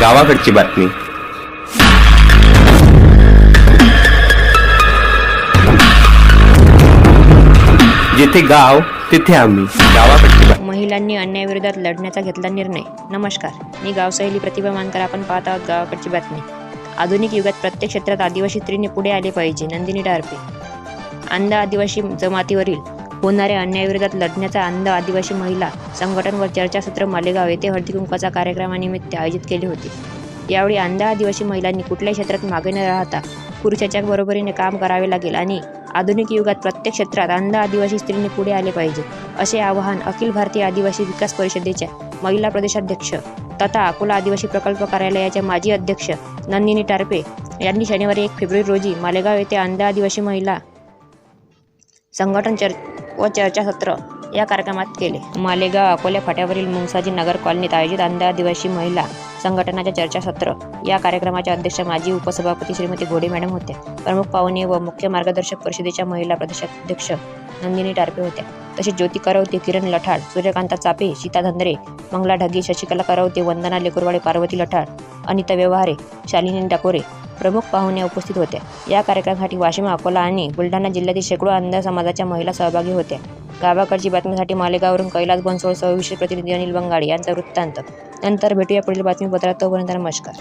गावाकडची बातमी. जिथे गाव तिथे आम्ही. गावाकडची महिलांनी अन्यायाविरोधात लढण्याचा घेतला निर्णय. नमस्कार. मी गावसैली प्रतिभा मानकर. आपण पाहत आहोत गावाकडची बातमी. आधुनिक युगात प्रत्येक क्षेत्रात आदिवासी स्त्रीने पुढे आले पाहिजे. नंदिनी डारपे. अंध आदिवासी जमातीवरील होणाऱ्या अन्यायाविरोधात लढण्याचा अंध आदिवासी महिला संघटन व चर्चासत्र मालेगाव येथे हळदीकुंकाचा कार्यक्रमानिमित्त आयोजित केले होते. यावेळी अंध आदिवासी महिलांनी कुठल्याही क्षेत्रात मागे न राहता पुरुषाच्या बरोबरीने काम करावे लागेल आणि आधुनिक युगात प्रत्येक क्षेत्रात अंध आदिवासी स्त्रीने पुढे आले पाहिजे असे आवाहन अखिल भारतीय आदिवासी विकास परिषदेच्या महिला प्रदेशाध्यक्ष तथा अकोला आदिवासी प्रकल्प कार्यालयाच्या माजी अध्यक्ष नंदिनी टारपे यांनी शनिवारी एक फेब्रुवारी रोजी मालेगाव येथे अंध आदिवासी महिला संघटन चर्च व चर्चासत्र या कार्यक्रमात केले. मालेगाव अकोल्या फाट्यावरील मुंगसाजी नगर कॉलनीत आयोजित अंध आदिवासी महिला संघटनाच्या चर्चासत्र या कार्यक्रमाच्या अध्यक्ष माजी उपसभापती श्रीमती घोडे मॅडम होत्या. प्रमुख पाहुणे व मुख्य मार्गदर्शक परिषदेच्या महिला प्रदेशाध्यक्ष नंदिनी टारपे होत्या. तसेच ज्योती करवते किरण लठाड सूर्यकांता चापे सीता धंदरे मंगला ढगे शशिकला करवते वंदना लेकुरवाडे पार्वती लठाड अनिता व्यवहारे शालिनी डाकोरे प्रमुख पाहुणे उपस्थित होत्या या कार्यक्रमासाठी वाशिम अकोला आणि बुलढाणा जिल्ह्यातील शेकडो अंध समाजाच्या महिला सहभागी होत्या गावाकडची बातमीसाठी मालेगाववरून कैलास बनसोड सविशेष प्रतिनिधी अनिल बंगाडी यांचा वृत्तांत. नंतर भेटूया पुढील बातमीपत्रात. तोपर्यंत नमस्कार.